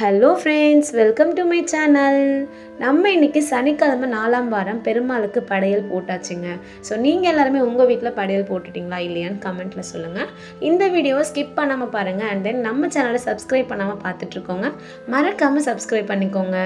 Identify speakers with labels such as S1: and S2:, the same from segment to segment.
S1: Hello friends welcome to my channel நம்ம இன்னைக்கு சனிக்கிழமை நாலாம் வாரம் பெருமாளுக்கு படையல் போட்டாச்சுங்க. ஸோ நீங்கள் எல்லாருமே உங்கள் வீட்டில் படையல் போட்டுட்டிங்களா இல்லையான்னு கமெண்ட்டில் சொல்லுங்கள் இந்த வீடியோவை ஸ்கிப் பண்ணாமல் பாருங்கள் அண்ட் தென் நம்ம சேனலை சப்ஸ்கிரைப் பண்ணாமல் பார்த்துட்ருக்கோங்க. மறக்காமல் சப்ஸ்கிரைப் பண்ணிக்கோங்க.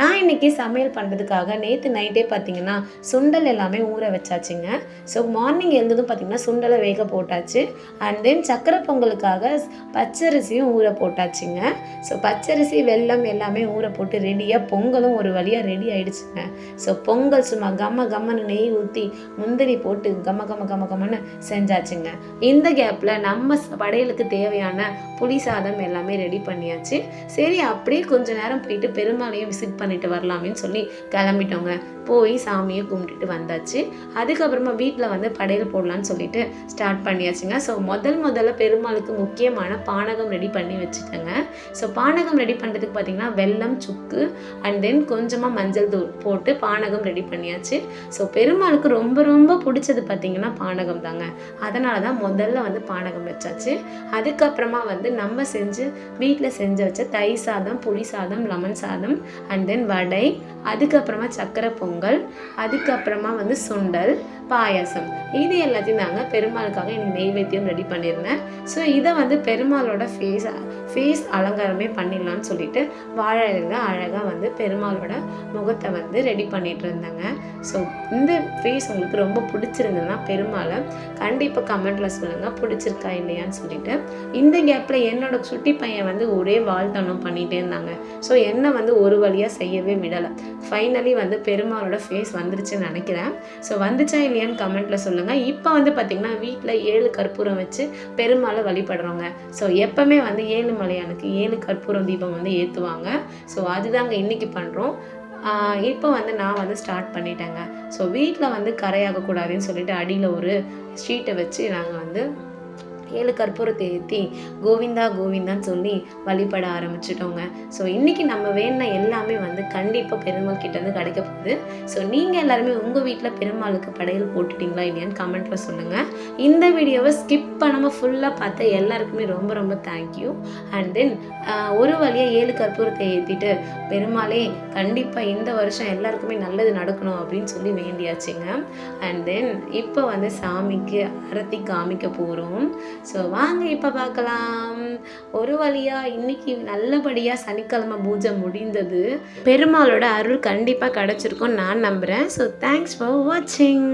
S1: நான் இன்னைக்கு சமையல் பண்ணுறதுக்காக நேற்று நைட்டே பார்த்தீங்கன்னா சுண்டல் எல்லாமே ஊற வச்சாச்சுங்க. ஸோ மார்னிங் எழுந்ததும் பார்த்தீங்கன்னா சுண்டலை வேக போட்டாச்சு. அண்ட் தென் சக்கரை பொங்கலுக்காக பச்சரிசியும் ஊற போட்டாச்சுங்க. ஸோ பச்சரிசி வெல்லம் எல்லாமே ஊற போட்டு ரெடியாக பொங்கலும் ஒரு வழியாக ரெடி ஆகிடுச்சுங்க ஸோ பொங்கல் சும்மா கம்ம கம்மன்னு நெய் ஊற்றி முந்திரி போட்டு கம்ம கம்ம கம்ம கம்மன்னு செஞ்சாச்சுங்க. இந்த கேப்பில் நம்ம படையலுக்கு தேவையான புளி சாதம் எல்லாமே ரெடி பண்ணியாச்சு. சரி அப்படியே கொஞ்ச நேரம் போயிட்டு பெருமாளையும் விசிட் பண்ணிட்டு வரலாமேன்னு சொல்லி கிளம்பிட்டோங்க. போய் சாமியை கும்பிட்டுட்டு வந்தாச்சு. அதுக்கப்புறமா வீட்டில் வந்து படையல் போடலான்னு சொல்லிட்டு ஸ்டார்ட் பண்ணியாச்சுங்க. ஸோ முதல் முதல்ல பெருமாளுக்கு முக்கியமான பானகம் ரெடி பண்ணி வச்சுட்டேங்க. ஸோ பானகம் ரெடி பண்ணுறதுக்கு பார்த்தீங்கன்னா வெல்லம் சுக்கு அண்ட் தென் கொஞ்சமாக மஞ்சள் தூள் போட்டு பானகம் ரெடி பண்ணியாச்சு. ஸோ பெருமாளுக்கு ரொம்ப ரொம்ப பிடிச்சது பார்த்தீங்கன்னா பானகம் தாங்க. அதனால தான் முதல்ல வந்து பானகம் வச்சாச்சு. அதுக்கப்புறமா வந்து நம்ம செஞ்சு வீட்டில் செஞ்சு வச்ச தயிர் சாதம் புளி சாதம் லெமன் சாதம் அண்ட் தென் வடை அதுக்கப்புறமா சக்கரை பொங்கல் அதுக்கப்புறமா வந்து சுண்டல் பாயாசம். இது எல்லாத்தையும் நாங்கள் பெருமாளுக்காக எனக்கு நெய்வேத்தியம் ரெடி பண்ணியிருந்தேன். ஸோ இதை வந்து பெருமாளோட ஃபேஸ் ஃபேஸ் அலங்காரமே பண்ணிடலாம்னு சொல்லிட்டு வாழை அழகாக வந்து பெருமாளோட முகத்தை வந்து ரெடி பண்ணிட்டு இருந்தாங்க. ஸோ இந்த ஃபேஸ் உங்களுக்கு ரொம்ப பிடிச்சிருந்ததுன்னா பெருமாளை கண்டிப்பாக கமெண்ட்டில் சொல்லுங்கள் பிடிச்சிருக்கா இல்லையான்னு சொல்லிட்டு. இந்த கேப்பில் என்னோட சுட்டி பையன் வந்து ஒரே வாழ்த்தனம் பண்ணிகிட்டே இருந்தாங்க. ஸோ என்னை வந்து ஒரு வழியாக செய்யவே விடலை. ஃபைனலி வந்து பெருமாளோட ஃபேஸ் வந்துருச்சுன்னு நினைக்கிறேன். ஸோ வந்துச்சா இல்லையான்னு கமெண்ட்டில் சொல்லுங்கள் இப்போ வந்து பார்த்திங்கன்னா வீட்டில் ஏழு கற்பூரம் வச்சு பெருமாளை வழிபடுறோங்க ஸோ எப்போவுமே வந்து ஏழு மலையானுக்கு ஏழு கற்பூரம் தீபம் வந்து ஏற்றுவாங்க ஸோ அதுதாங்க இன்றைக்கி பண்ணுறோம் இப்போ வந்து நான் வந்து ஸ்டார்ட் பண்ணிட்டேங்க. ஸோ வீட்டில் வந்து கரையாகக்கூடாதுன்னு சொல்லிட்டு அடியில் ஒரு ஷீட்டை வச்சு நாங்கள் வந்து ஏழு கற்பூரத்தை ஏற்றி கோவிந்தா கோவிந்தான்னு சொல்லி வழிபட ஆரம்பிச்சிட்டோங்க. ஸோ இன்றைக்கி நம்ம வேணுன எல்லாமே வந்து கண்டிப்பாக பெருமாள் கிட்டேருந்து கிடைக்க போகுது. ஸோ நீங்கள் எல்லாருமே உங்கள் வீட்டில் பெருமாளுக்கு படையல் போட்டுட்டீங்களா இல்லையான்னு கமெண்ட்டில் சொல்லுங்கள் இந்த வீடியோவை ஸ்கிப் பண்ணாமல் ஃபுல்லாக பார்த்த எல்லாருக்குமே ரொம்ப ரொம்ப தேங்க்யூ அண்ட் தென் ஒரு வழியாக ஏழு கற்பூரத்தை ஏற்றிட்டு பெருமாளே கண்டிப்பாக இந்த வருஷம் எல்லாருக்குமே நல்லது நடக்கணும் அப்படின்னு சொல்லி வேண்டியாச்சுங்க. அண்ட் தென் இப்போ வந்து சாமிக்கு அரத்தி காமிக்க போகிறோம் ஸோ வாங்க இப்போ பார்க்கலாம். ஒரு வழியாக இன்னைக்கு நல்லபடியாக சனிக்கிழமை பூஜை முடிந்தது. பெருமாளோட அருள் கண்டிப்பாக கிடச்சிருக்கும் நான் நம்புகிறேன் ஸோ தேங்க்ஸ் ஃபார் வாட்சிங்